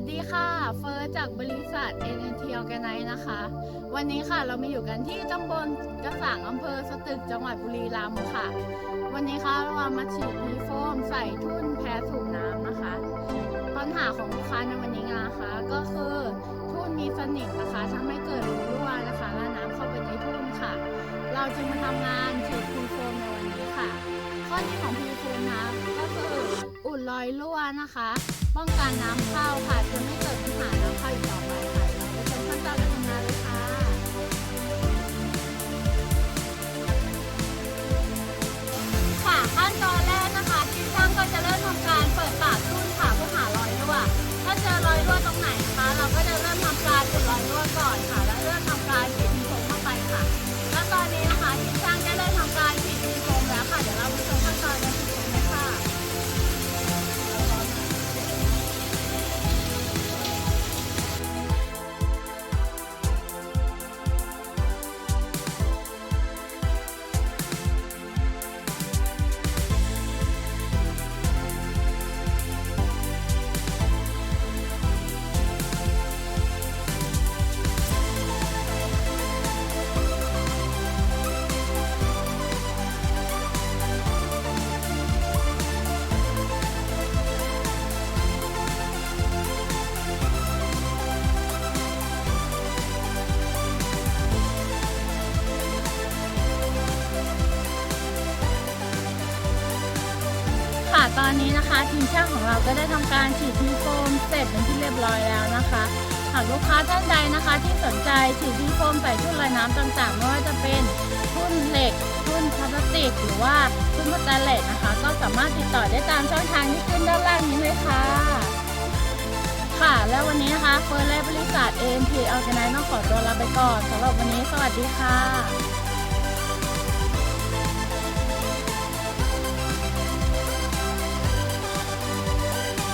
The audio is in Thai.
สดีค่ะ เฟิร์สจากบริษัท NNT Organize นะคะ วันนี้ค่ะเรามาอยู่กันที่ตำบลกระสังอำเภอสตึกจังหวัดบุรีรัมย์ค่ะ วันนี้ค่ะเรามาฉีดวีโฟมใส่ทุ่นแพ้สูบน้ำนะคะ ปัญหาของลูกค้าในวันนี้นะคะ ก็คือทุ่นมีสนิมนะคะทำให้เกิดรูรั่วนะคะและน้ำเข้าไปในทุ่นค่ะ เราจึงมาทำงานฉีดวีโฟมในวันนี้ค่ะ ข้อดีของพีโฟมนะก็คือ อุดรอยรั่วนะคะ ป้องกันน้ำเข้าค่ะจะไม่เกิดปัญหาน้ำเข้าอีกต่อไปค่ะเราจะเป็นขั้นตอนการทำงานเลยค่ะค่ะขั้นตอนแรกนะคะที่ช่างก็จะเริ่มทำการเปิดปากทุ่นค่ะเพื่อหารอยรั่วถ้าเจอรอยรั่วตรงไหนนะคะ เราก็จะเริ่มทำการอุด ตอนนี้นะคะ ทีมช่างของเราก็ได้ทำการฉีดทีโฟมเสร็จเป็นที่เรียบร้อยแล้วนะคะ หากลูกค้าท่านใดนะคะ ที่สนใจฉีดทีโฟมใส่ทุ่นลอยน้ำต่างๆไม่ว่าจะเป็นทุ่นเหล็กทุ่นพลาสติก หรือว่าทุ่นสแตนเลสนะคะ ก็สามารถติดต่อได้ตามช่องทางที่ขึ้นด้านล่างนี้เลยค่ะ ค่ะ แล้ววันนี้นะคะเฟิร์นและบริษัท AMP Organize ต้องขอตัวลาไปก่อนสำหรับวันนี้สวัสดีค่ะ